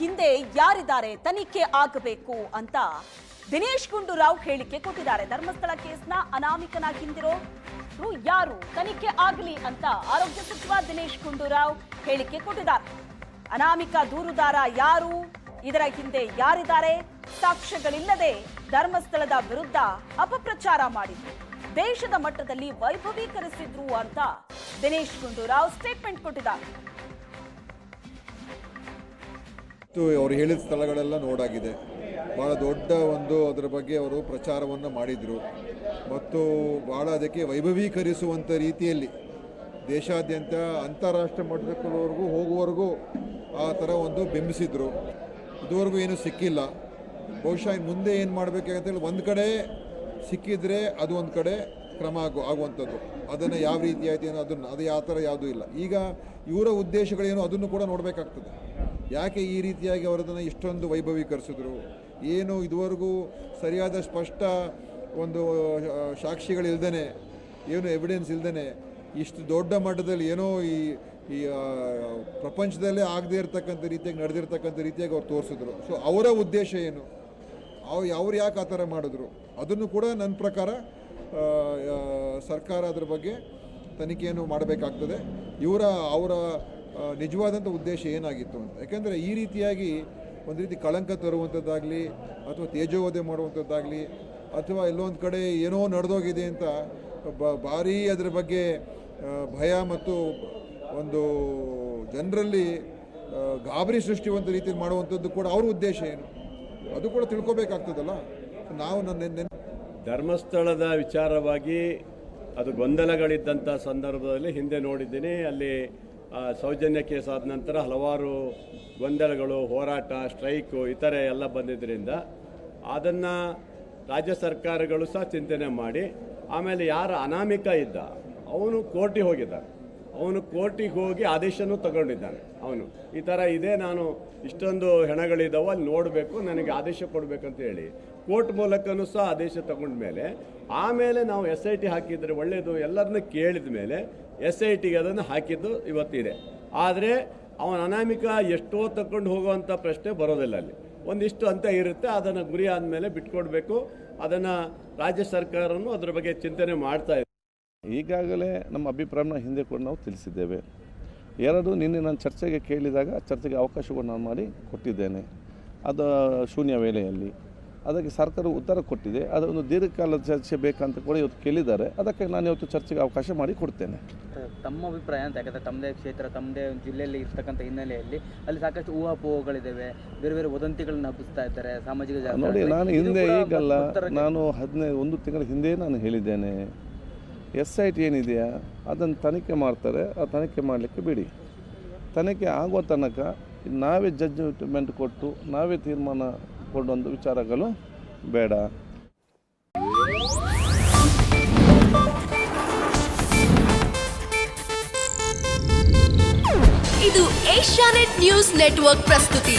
ಹಿಂದೆ ಯಾರಿದ್ದಾರೆ, ತನಿಖೆ ಆಗಬೇಕು ಅಂತ ದಿನೇಶ್ ಗುಂಡೂರಾವ್ ಹೇಳಿಕೆ ಕೊಟ್ಟಿದ್ದಾರೆ. ಧರ್ಮಸ್ಥಳ ಕೇಸ್ನ ಅನಾಮಿಕನಾಗಿ ಹಿಂದಿರೋ ಯಾರು, ತನಿಖೆ ಆಗಲಿ ಅಂತ ಆರೋಗ್ಯ ಸಚಿವ ದಿನೇಶ್ ಗುಂಡೂರಾವ್ ಹೇಳಿಕೆ ಕೊಟ್ಟಿದ್ದಾರೆ. ಅನಾಮಿಕ ದೂರುದಾರ ಯಾರು, ಇದರ ಹಿಂದೆ ಯಾರಿದ್ದಾರೆ, ಸಾಕ್ಷ್ಯಗಳಿಲ್ಲದೆ ಧರ್ಮಸ್ಥಳದ ವಿರುದ್ಧ ಅಪಪ್ರಚಾರ ಮಾಡಿದ್ರು, ದೇಶದ ಮಟ್ಟದಲ್ಲಿ ವೈಭವೀಕರಿಸಿದ್ರು ಅಂತ ದಿನೇಶ್ ಗುಂಡೂರಾವ್ ಸ್ಟೇಟ್ಮೆಂಟ್ ಕೊಟ್ಟಿದ್ದಾರೆ. ಅವರು ಹೇಳಿದ ಸ್ಥಳಗಳೆಲ್ಲ ನೋಡಾಗಿದೆ. ಭಾಳ ದೊಡ್ಡ ಒಂದು ಅದರ ಬಗ್ಗೆ ಅವರು ಪ್ರಚಾರವನ್ನು ಮಾಡಿದರು. ಮತ್ತು ಭಾಳ ಅದಕ್ಕೆ ವೈಭವೀಕರಿಸುವಂಥ ರೀತಿಯಲ್ಲಿ ದೇಶಾದ್ಯಂತ ಅಂತಾರಾಷ್ಟ್ರ ಮಟ್ಟದವರೆಗೂ ಹೋಗುವವರೆಗೂ ಆ ಥರ ಒಂದು ಬಿಂಬಿಸಿದರು. ಇದುವರೆಗೂ ಏನು ಸಿಕ್ಕಿಲ್ಲ. ಬಹುಶಃ ಮುಂದೆ ಏನು ಮಾಡಬೇಕಾಗಂತೇಳಿ ಒಂದು ಕಡೆ ಸಿಕ್ಕಿದರೆ ಅದು ಒಂದು ಕಡೆ ಕ್ರಮ ಆಗು, ಆಗುವಂಥದ್ದು. ಅದನ್ನು ಯಾವ ರೀತಿ ಆಯ್ತು ಏನೋ ಅದನ್ನು, ಅದು ಯಾವ ಥರ ಯಾವುದೂ ಇಲ್ಲ. ಈಗ ಇವರ ಉದ್ದೇಶಗಳೇನು ಅದನ್ನು ಕೂಡ ನೋಡಬೇಕಾಗ್ತದೆ. ಯಾಕೆ ಈ ರೀತಿಯಾಗಿ ಅವರದನ್ನು ಇಷ್ಟೊಂದು ವೈಭವೀಕರಿಸಿದ್ರು? ಏನು ಇದುವರೆಗೂ ಸರಿಯಾದ ಸ್ಪಷ್ಟ ಒಂದು ಸಾಕ್ಷಿಗಳಿಲ್ದೇ ಏನು ಎವಿಡೆನ್ಸ್ ಇಲ್ದೇ ಇಷ್ಟು ದೊಡ್ಡ ಮಟ್ಟದಲ್ಲಿ ಏನೋ ಈ ಈ ಪ್ರಪಂಚದಲ್ಲೇ ಆಗದೇ ಇರತಕ್ಕಂಥ ರೀತಿಯಾಗಿ, ನಡೆದಿರ್ತಕ್ಕಂಥ ರೀತಿಯಾಗಿ ಅವ್ರು ತೋರಿಸಿದ್ರು. ಸೊ ಅವರ ಉದ್ದೇಶ ಏನು? ಅವ್ರು ಅವ್ರು ಯಾಕೆ ಆ ಥರ ಮಾಡಿದ್ರು? ಅದನ್ನು ಕೂಡ ನನ್ನ ಪ್ರಕಾರ ಸರ್ಕಾರ ಅದ್ರ ಬಗ್ಗೆ ತನಿಖೆಯನ್ನು ಮಾಡಬೇಕಾಗ್ತದೆ. ಇವರ, ಅವರ ನಿಜವಾದಂಥ ಉದ್ದೇಶ ಏನಾಗಿತ್ತು ಅಂತ. ಯಾಕೆಂದರೆ ಈ ರೀತಿಯಾಗಿ ಒಂದು ರೀತಿ ಕಳಂಕ ತರುವಂಥದ್ದಾಗಲಿ ಅಥವಾ ತೇಜೋವಧೆ ಮಾಡುವಂಥದ್ದಾಗಲಿ ಅಥವಾ ಎಲ್ಲೊಂದು ಕಡೆ ಏನೋ ನಡೆದೋಗಿದೆ ಅಂತ ಬ, ಭಾರೀ ಅದರ ಬಗ್ಗೆ ಭಯ ಮತ್ತು ಒಂದು ಜನರಲ್ಲಿ ಗಾಬರಿ ಗಾಬರಿ ಒಂದು ರೀತಿಯಲ್ಲಿ ಮಾಡುವಂಥದ್ದು ಕೂಡ ಅವ್ರ ಉದ್ದೇಶ ಏನು? ಅದು ಕೂಡ ತಿಳ್ಕೊಬೇಕಾಗ್ತದಲ್ಲ? ನಾವು ನನ್ನ ನೆನ್- ಧರ್ಮಸ್ಥಳದ ವಿಚಾರವಾಗಿ ಅದು ಗೊಂದಲಗಳಿದ್ದಂಥ ಸಂದರ್ಭದಲ್ಲಿ ಹಿಂದೆ ನೋಡಿದ್ದೀನಿ. ಅಲ್ಲಿ ಸೌಜನ್ಯ ಕೇಸ್ ಆದ ನಂತರ ಹಲವಾರು ಗೊಂದಲಗಳು, ಹೋರಾಟ, ಸ್ಟ್ರೈಕು, ಇತರೆ ಎಲ್ಲ ಬಂದಿದ್ದರಿಂದ ಅದನ್ನು ರಾಜ್ಯ ಸರ್ಕಾರಗಳು ಸಹ ಚಿಂತನೆ ಮಾಡಿ, ಆಮೇಲೆ ಯಾರು ಅನಾಮಿಕ ಇದ್ದ, ಅವನು ಕೋರ್ಟಿಗೆ ಹೋಗಿದ್ದಾನೆ. ಅವನು ಕೋರ್ಟಿಗೆ ಹೋಗಿ ಆದೇಶನೂ ತಗೊಂಡಿದ್ದಾನೆ ಅವನು. ಈ ಥರ ಇದೆ, ನಾನು ಇಷ್ಟೊಂದು ಹೆಣಗಳಿದ್ದಾವೆ ಅಲ್ಲಿ ನೋಡಬೇಕು, ನನಗೆ ಆದೇಶ ಕೊಡಬೇಕಂತ ಹೇಳಿ. ಕೋರ್ಟ್ ಮೂಲಕನೂ ಸಹ ಆದೇಶ ತಗೊಂಡ ಮೇಲೆ ಆಮೇಲೆ ನಾವು ಎಸ್ ಐ ಟಿ ಹಾಕಿದರೆ ಒಳ್ಳೆಯದು ಎಲ್ಲರನ್ನೂ ಕೇಳಿದ ಮೇಲೆ ಎಸ್ ಐ ಟಿಗೆ ಅದನ್ನು ಹಾಕಿದ್ದು ಇವತ್ತಿದೆ. ಆದರೆ ಅವನ ಅನಾಮಿಕ ಎಷ್ಟೋ ತಗೊಂಡು ಹೋಗುವಂಥ ಪ್ರಶ್ನೆ ಬರೋದಿಲ್ಲ ಅಲ್ಲಿ. ಒಂದಿಷ್ಟು ಅಂತ ಇರುತ್ತೆ, ಅದನ್ನು ಗುರಿ ಆದಮೇಲೆ ಬಿಟ್ಕೊಡ್ಬೇಕು. ಅದನ್ನು ರಾಜ್ಯ ಸರ್ಕಾರನೂ ಅದ್ರ ಬಗ್ಗೆ ಚಿಂತನೆ ಮಾಡ್ತಾ ಇದೆ ಈಗಾಗಲೇ ನಮ್ಮ ಅಭಿಪ್ರಾಯನ ಹಿಂದೆ ಕೂಡ ನಾವು ತಿಳಿಸಿದ್ದೇವೆ. ಎರಡು, ನಿನ್ನೆ ನಾನು ಚರ್ಚೆಗೆ ಕೇಳಿದಾಗ ಚರ್ಚೆಗೆ ಅವಕಾಶವನ್ನು ನಾನು ಮಾಡಿ ಕೊಟ್ಟಿದ್ದೇನೆ. ಅದು ಶೂನ್ಯ ವೇಳೆಯಲ್ಲಿ. ಅದಕ್ಕೆ ಸರ್ಕಾರ ಉತ್ತರ ಕೊಟ್ಟಿದೆ. ಅದೊಂದು ದೀರ್ಘಕಾಲದ ಚರ್ಚೆ ಬೇಕಂತ ಕೂಡ ಇವತ್ತು ಕೇಳಿದ್ದಾರೆ. ಅದಕ್ಕೆ ನಾನು ಇವತ್ತು ಚರ್ಚೆಗೆ ಅವಕಾಶ ಮಾಡಿ ಕೊಡ್ತೇನೆ. ತಮ್ಮ ಅಭಿಪ್ರಾಯ ಅಂತ ಯಾಕಂದರೆ ತಮ್ಮದೇ ಕ್ಷೇತ್ರ ತಮ್ಮದೇ ಜಿಲ್ಲೆಯಲ್ಲಿ ಇರ್ತಕ್ಕಂಥ ಹಿನ್ನೆಲೆಯಲ್ಲಿ ಅಲ್ಲಿ ಸಾಕಷ್ಟು ಊಹಾಪೋಹಗಳಿದ್ದಾವೆ ಬೇರೆ ಬೇರೆ ವದಂತಿಗಳನ್ನ ಹಬ್ಬಿಸ್ತಾ ಇದ್ದಾರೆ ಸಾಮಾಜಿಕ ನೋಡಿ ನಾನು ಹಿಂದೆ ಈಗಲ್ಲ ನಾನು ಹದಿನೈದು ಒಂದು ತಿಂಗಳ ಹಿಂದೆ ನಾನು ಹೇಳಿದ್ದೇನೆ. ಎಸ್ ಐ ಟಿ ಏನಿದೆಯಾ ಅದನ್ನು ತನಿಖೆ ಮಾಡ್ತಾರೆ. ಆ ತನಿಖೆ ಮಾಡಲಿಕ್ಕೆ ಬಿಡಿ. ತನಿಖೆ ಆಗುವ ತನಕ ನಾವೇ ಜಡ್ಜ್ಮೆಂಟ್ ಕೊಟ್ಟು ನಾವೇ ತೀರ್ಮಾನ ಕೊಡುವಂಥ ವಿಚಾರಗಳು ಬೇಡ. ಇದು ಏಷ್ಯಾನೆಟ್ ನ್ಯೂಸ್ ನೆಟ್ವರ್ಕ್ ಪ್ರಸ್ತುತಿ.